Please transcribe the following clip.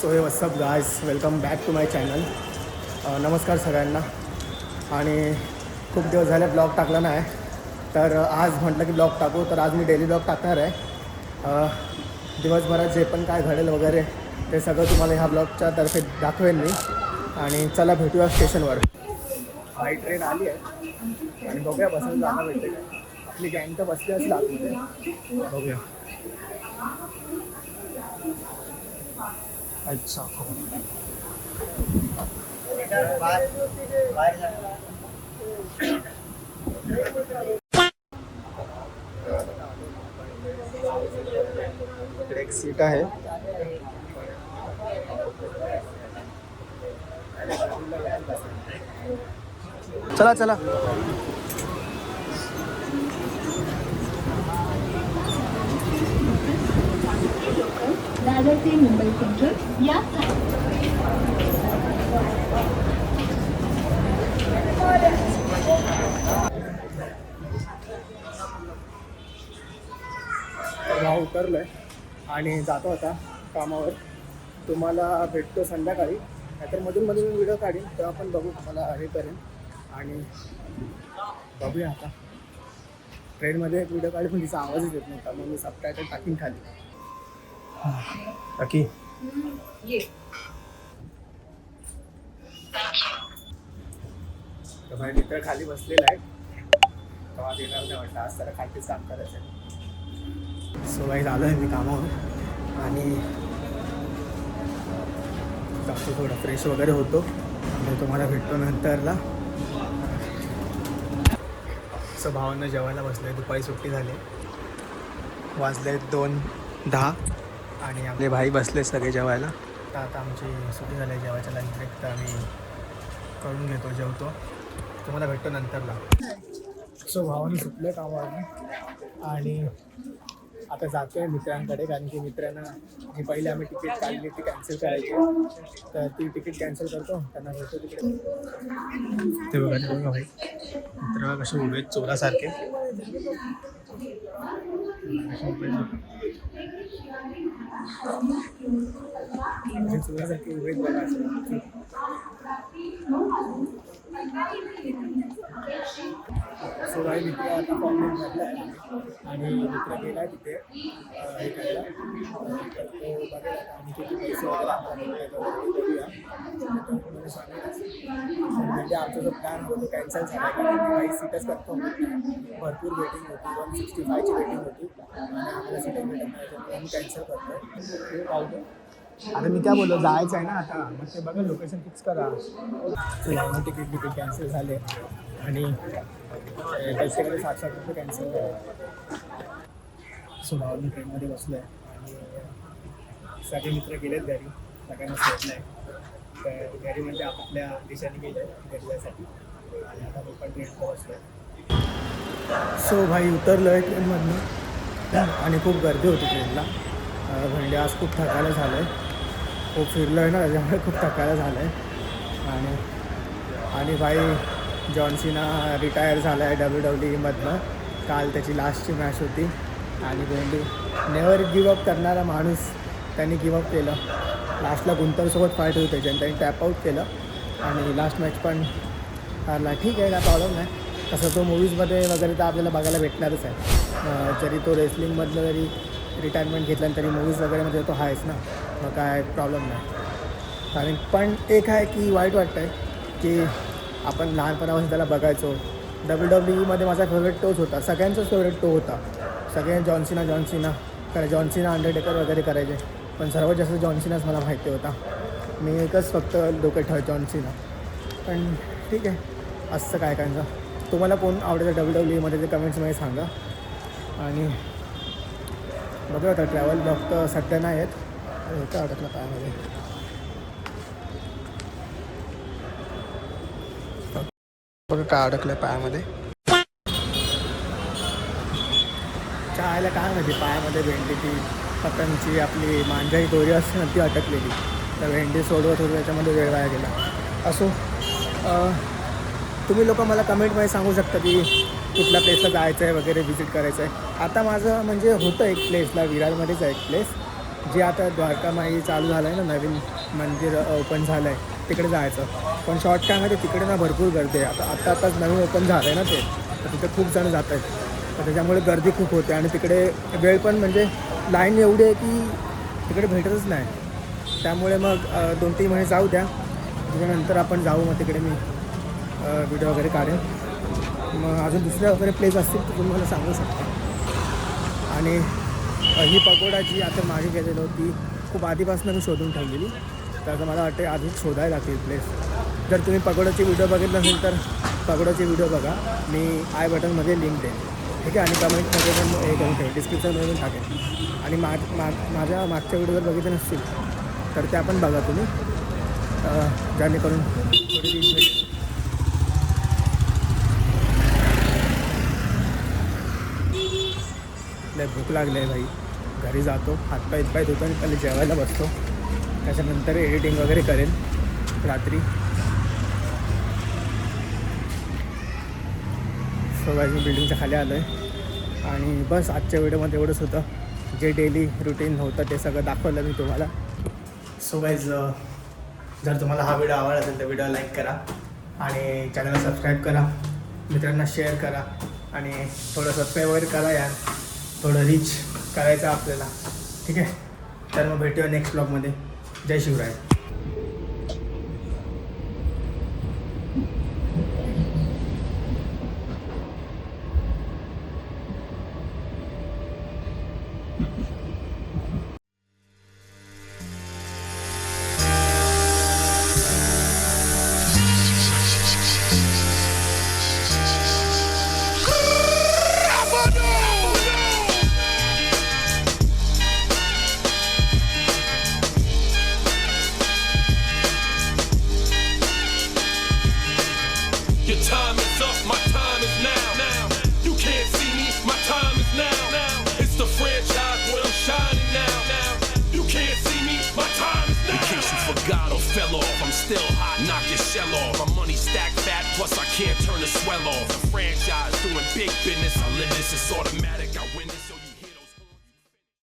So हे what's up guys welcome back to my channel नमस्कार सगळ्यांना. आणि खूप दिवस झाले ब्लॉग टाकला नाही. तर uh, आज म्हटलं की ब्लॉग टाकू. तर आज मी डेली ब्लॉग टाकणार आहे. Uh, दिवसभरात जे पण काय घडेल वगैरे ते सगळं तुम्हाला ह्या ब्लॉगच्या तर्फे दाखवेन मी. आणि चला भेटूया स्टेशनवर हाय ट्रेन आली आहे. आणि बघूया बसून जागा भेटते आपली गँग तर बसली असेल आतमध्ये. बघूया. अच्छा. इकडे एक सीट आहे. चला चला. दादर ते मुंबई सेंट्रल या उतरलोय आणि जातो आता कामावर. तुम्हाला भेटतो संध्याकाळी. नाहीतर मधून मधून मी व्हिडिओ काढीन तेव्हा आपण बघू तुम्हाला हे करेन. आणि बघूया आता. ट्रेनमध्ये एक व्हिडिओ काढून तिचा आवाजच येत नव्हता मग मी सबटायटल टाकीन खाली. तर माझे मित्र खाली बसलेला आहे. तेव्हा देणार नाही वाटतं आज त्याला खालतीच काम करायचं आहे सो काही झालं आहे मी कामावर. आणि जातो थोडं फ्रेश वगैरे होतो. आणि तुम्हाला भेटतो नंतरला. सो भावांना जेवायला बसले दुपारी सुट्टी झाली. वाजले दोन दहा. आणि आपले भाई बसले सगळे जेवायला. तर आता आमची सुट्टी झाली आहे जेवायच्या लंच ब्रेक तर आम्ही करून घेतो जेवतो. तुम्हाला भेटतो नंतरला. सो भावाने सुटले कामावर आणि आता जातोय मित्रांकडे कारण की मित्रांना जी पहिले आम्ही तिकीट काढली ती कॅन्सल करायची. तर ती तिकीट कॅन्सल करतो. त्यांना भेटतो तिकडे. ते बघा ते बघा भाई. मित्र कसे उभे चोरासारखे कसे उभे आहेत बघा. कसे चोरासारखे उभे आहेत बघा असे. सो काही मित्र आता फॉर्म भरला आहे आणि मित्र गेला आहे तिथे हे. करायला आणि किती पैसे वगैरे आपल्याला मिळतात वगैरे बघूया. तर तो तुम्हाला सांगेल. आणि म्हणजे आमचा जो प्लॅन होता तो कॅन्सल झाला कारण काही सीटच कन्फर्म होती भरपूर वेटिंग होती वन सिक्स्टी फायची वेटिंग होती. आणि आम्हाला सीटच भेटत नाही त्यामुळे आम्ही कॅन्सल करतो पाहतो आता मी काय बोललो जायचं आहे ना आता. मग ते बघा लोकेशन फिक्स करा. चला तिकीट तिकीट कॅन्सल झाले. आणि पैसे वगैरे सात सात रुपये कॅन्सल झाले. सो भावानी ट्रेनमध्ये बसलो आहे आणि सगळे मित्र गेलेत घरी. सगळ्यांना सोडलं आहे घरी म्हणजे आपल्या देशाने गेले घरी आणि आता मी पण ट्रेनमध्ये सो भाई उतरलो आहे ट्रेनमधनं. आणि खूप गर्दी होती ट्रेनला. म्हणजे आज खूप थकायला झालं आहे खूप फिरलो आहे ना त्याच्यामुळे खूप थकायला झालं आहे आणि आणि भाई जॉन्सीना रिटायर झाला आहे डब्ल्यू डब्ल्यू ईमधनं. काल त्याची लास्टची मॅच होती. आणि भेंडी नेवर गिवअप करणारा माणूस त्यांनी गिवअप केलं. लास्टला गुंतरसोबत फाईट होती त्याची आणि त्यांनी टॅपआउट केलं. आणि लास्ट मॅच पण हारला. ठीक आहे काय प्रॉब्लेम नाही. तसं तो मूवीजमध्ये वगैरे तर आपल्याला बघायला भेटणारच आहे. जरी तो रेसलिंगमधलं जरी रिटायरमेंट घेतलं तरी मूवीज वगैरेमध्ये तो आहेच ना. मग काय प्रॉब्लेम नाही. कारण पण एक आहे की वाईट वाटतं आहे की आपण लहानपणापासून त्याला बघायचो. डब्ल्यू डब्ल्यू ईमध्ये माझा फेवरेट तोच होता. सगळ्यांचाच फेवरेट तो होता. सगळे जॉन्सिना जॉन्सिना कारण जॉन्सिना अंडरटेकर वगैरे करायचे. पण सर्वात जास्त जॉन्सिनाच मला माहिती होता. मी एकच फक्त डोकं ठेव जॉन्सिना पण ठीक आहे. असं काय कायचं तुम्हाला कोण आवडेल डब्ल्यू डब्ल्यू ईमध्ये ते कमेंट्समध्ये सांगा. आणि बघा आता ट्रॅव्हल ब्लॉग तर सध्या नाही आहेत. होतं अडकलं पायामध्ये बघा काय अडकलं पायामध्ये. चायला काय माहिती पायामध्ये भेंडी ती. पतंगची आपली मांजाई दोरी असते ना ती अटकलेली. तर भेंडी सोडवत होती त्याच्यामध्ये वेळ वाया गेला. असो तुम्ही लोक मला कमेंटमध्ये सांगू शकता की कुठल्या प्लेसला जायचं आहे वगैरे व्हिजिट करायचं आहे आता माझं म्हणजे होतं एक प्लेसला विरारमध्येच आहे एक प्लेस जे आता द्वारकामाई चालू झालं आहे ना नवीन मंदिर ओपन झालं आहे तिकडे जायचं. पण शॉर्ट टायमध्ये तिकडे ना भरपूर गर्दी आहे. आता आता आताच नवीन ओपन झालं आहे ना ते. तर तिथे खूप जण जात आहेत तर त्याच्यामुळे गर्दी खूप होते आणि तिकडे वेळ पण म्हणजे लाईन एवढी आहे की तिकडे भेटतच नाही. त्यामुळे मग दोन तीन महिने जाऊ द्या. त्याच्यानंतर आपण जाऊ मग तिकडे मी व्हिडिओ वगैरे काढेन. मग अजून दुसऱ्या वगैरे प्लेस असतील तर तुम्ही मला सांगू शकता. आणि ही पगोडा जी आता मागे गेलेलो ती खूप आधीपासून मी शोधून ठेवलेली. तर आता मला वाटते आधी शोधायला लागतील प्लेस जर तुम्ही पगोडाची व्हिडिओ बघितला नसेल तर पगोडाची व्हिडिओ बघा. मी आय बटनमध्ये लिंक देईन. ठीक आहे? आणि कमेंटमध्ये पण हे करून ठेवेल डिस्क्रिप्शनमध्ये पण टाकेल. आणि मा माझ्या मागच्या व्हिडिओवर बघितले नसतील तर त्या पण बघा तुम्ही. जेणेकरून थोडी लय भूक लागली आहे भाई. घरी जातो हातपाय पाय धुतो आणि पहिले जेवायला बसतो. त्याच्यानंतर एडिटिंग वगैरे करेन. रात्री. सोबाजी बिल्डिंगच्या खाली आलो आहे आणि बस आजच्या व्हिडिओमध्ये एवढंच होतं. जे डेली रुटीन होतं ते सगळं दाखवलं मी तुम्हाला. सो गाईज जर तुम्हाला हा व्हिडिओ आवडला असेल तर व्हिडिओ लाईक करा आणि चॅनलला सबस्क्राईब करा. मित्रांना शेअर करा आणि थोडं सबस्क्राईब वगैरे करा यार. थोडं रीच करायचं आपल्याला. ठीक आहे? तर मग भेटूया नेक्स्ट ब्लॉगमध्ये जय Shivray. Still hot. Knock your shell off. My money stacked fat, plus I can't turn the swell off. The franchise doing big business. I live this, it's automatic. I.